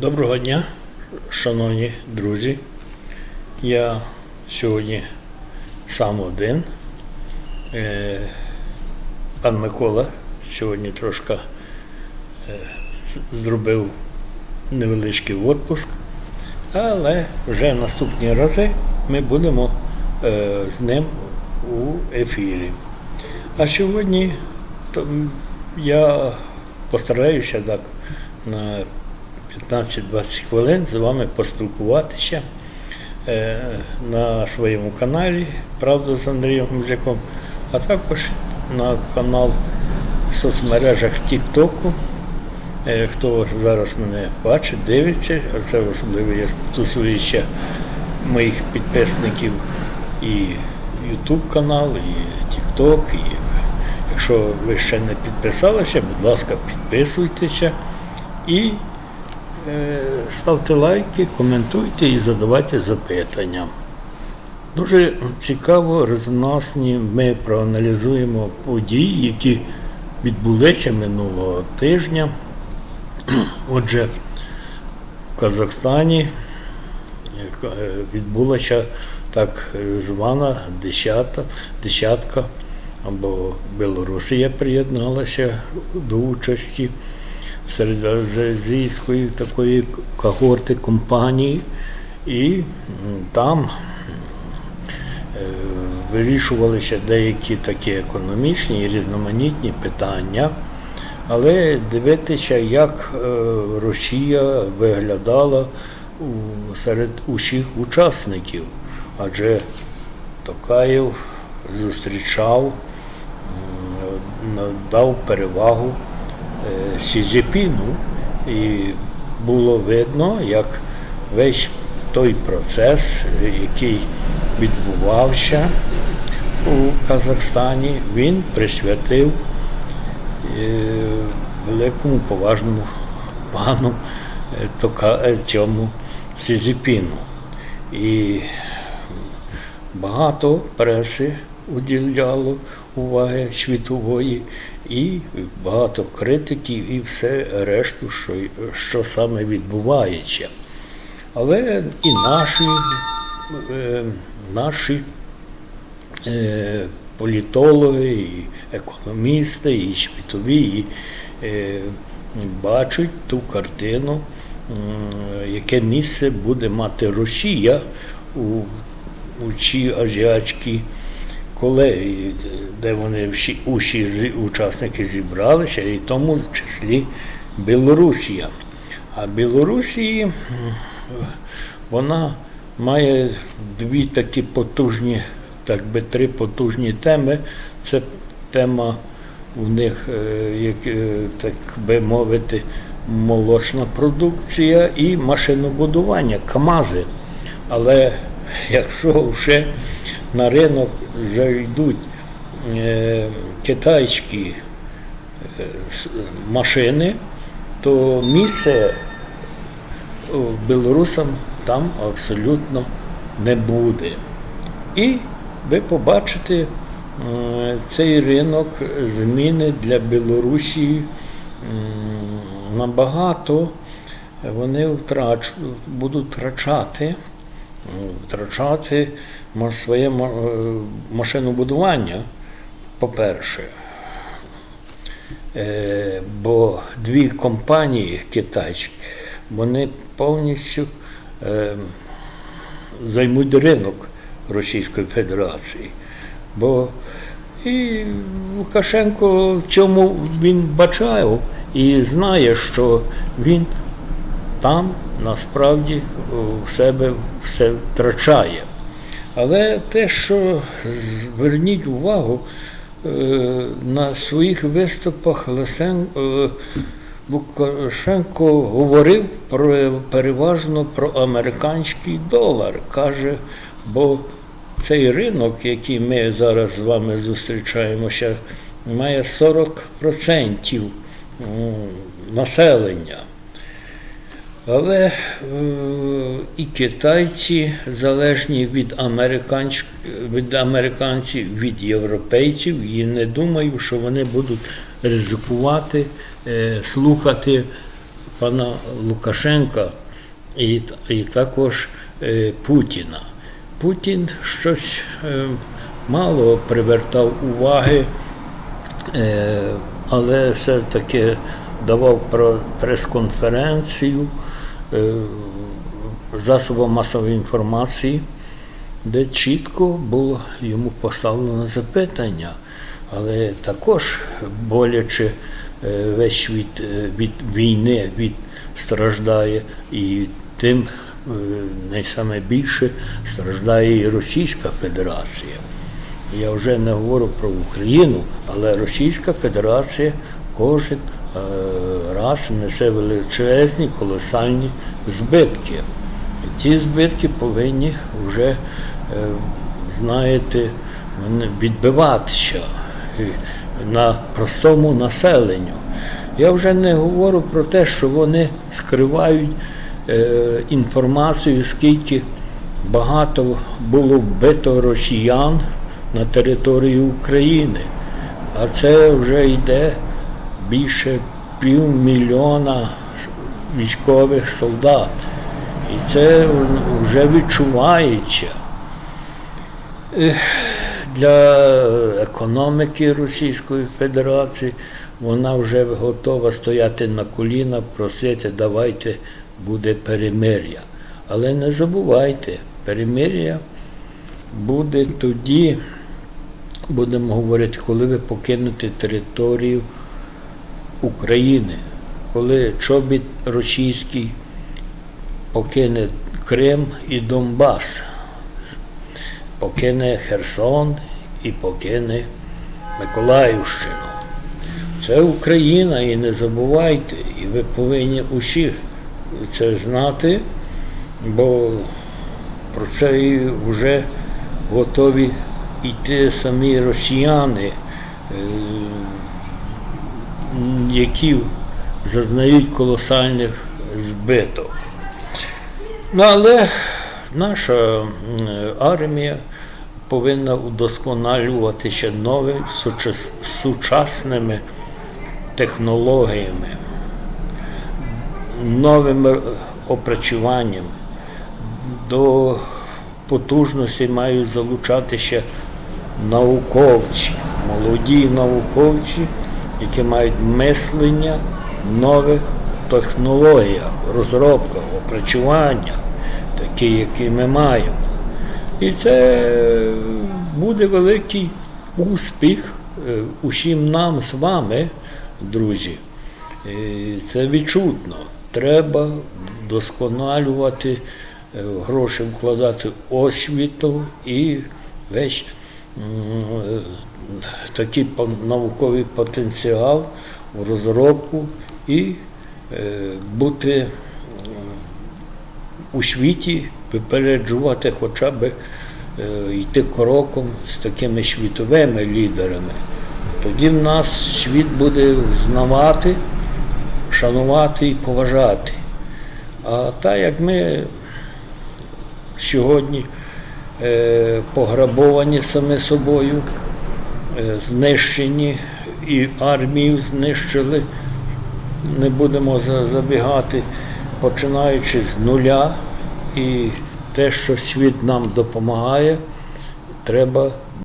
Доброго дня, шановні друзі. Я сьогодні сам один. Е, Пан Микола сьогодні трошки е, зробив невеличкий відпуск, але вже наступні рази ми будемо е, з ним у ефірі. А сьогодні я постараюся так на 15-20 хвилин з вами поспілкуватися е, на своєму каналі Правда з Андрієм Музяком, а також на канал в соцмережах Тіктоку. Е, Хто зараз мене бачить, дивиться, а це особливо я стосується моїх підписників і YouTube канал, і TikTok, і якщо ви ще не підписалися, будь ласка, підписуйтеся і ставте лайки, коментуйте і задавайте запитання. Дуже цікаво, резонансні ми проаналізуємо події, які відбулися минулого тижня. Отже, в Казахстані е, відбулася так звана десята, десятка, або Білорусія приєдналася до участі серед азійської такої когорти компанії, і там е, вирішувалися деякі такі економічні і різноманітні питання. Але дивитися, як е, Росія виглядала серед усіх учасників. Адже Токаєв зустрічав, дав перевагу Сізіпіну, і було видно, як весь той процес, е, який відбувався у Казахстані, він присвятив е, великому поважному пану е, е, цьому Сізіпіну. І багато преси уділяло уваги світової, і багато критиків, і все решту, що, що саме відбувається. Але і наші, е, наші е, політологи, і економісти, і світові і, е, бачать ту картину, яке місце буде мати Росія у, у цій азіатській колегії, де вони всі усі учасники зібралися, і в тому числі Білорусія. А Білорусії вона має дві такі потужні, так би три потужні теми. Це тема у них, е, як е, так би мовити, молочна продукція і машинобудування, КАМАЗи. Але якщо вже на ринок зайдуть е, китайські е, машини, то місце білорусам там абсолютно не буде. І ви побачите е, цей ринок зміни для Білорусі набагато вони втрач, будуть втрачати, втрачати своє е, машинобудування, по-перше. Е, бо дві компанії китайські, вони повністю е, займуть ринок Російської Федерації. Бо і Лукашенко в цьому він бачав і знає, що він там насправді у себе все втрачає. Але те, що зверніть увагу, е, на своїх виступах Лисен, е, Лукашенко говорив про, переважно про американський долар. Каже, бо цей ринок, який ми зараз з вами зустрічаємося, має 40% населення. Але е, і китайці залежні від, американсь... від американців, від європейців, і не думаю, що вони будуть ризикувати, е, слухати пана Лукашенка і, і також е, Путіна. Путін щось мало привертав уваги, але все-таки давав прес-конференцію засобам масової інформації, де чітко було йому поставлено запитання, але також боляче е, весь світ е, від війни від страждає і тим е, найсаме страждає і Російська Федерація. Я вже не говорю про Україну, але Російська Федерація кожен е, несе величезні колосальні збитки. Ці збитки повинні вже, е, знаєте, відбиватися е, на простому населенню. Я вже не говорю про те, що вони скривають е, інформацію, скільки багато було вбито росіян на території України. А це вже йде більше півмільйона військових солдат. І це вже відчувається. Для економіки Російської Федерації вона вже готова стояти на коліна, просити, давайте буде перемир'я. Але не забувайте, перемир'я буде тоді, будемо говорити, коли ви покинете територію України, коли чобіт російський покине Крим і Донбас, покине Херсон і покине Миколаївщину. Це Україна і не забувайте, і ви повинні усі це знати, бо про це вже готові йти самі росіяни, е, які зазнають колосальних збиток. Ну, але наша армія повинна удосконалюватися новими сучасними технологіями, новим е, опрацюванням. До потужності мають залучатися науковці, молоді науковці, які мають мислення в нових технологіях, розробках, опрацюваннях, такі, які ми маємо. І це буде великий успіх е, усім нам з вами, друзі. Це відчутно. Треба досконалювати, е, гроші вкладати освіту і весь е, такий пон- науковий потенціал в розробку і е, бути у світі, випереджувати хоча б е, йти кроком з такими світовими лідерами. Тоді в нас світ буде взнавати, шанувати і поважати. А так як ми сьогодні е, пограбовані саме собою, е, знищені і армію знищили, не будемо забігати, починаючи з нуля, і те, що світ нам допомагає, треба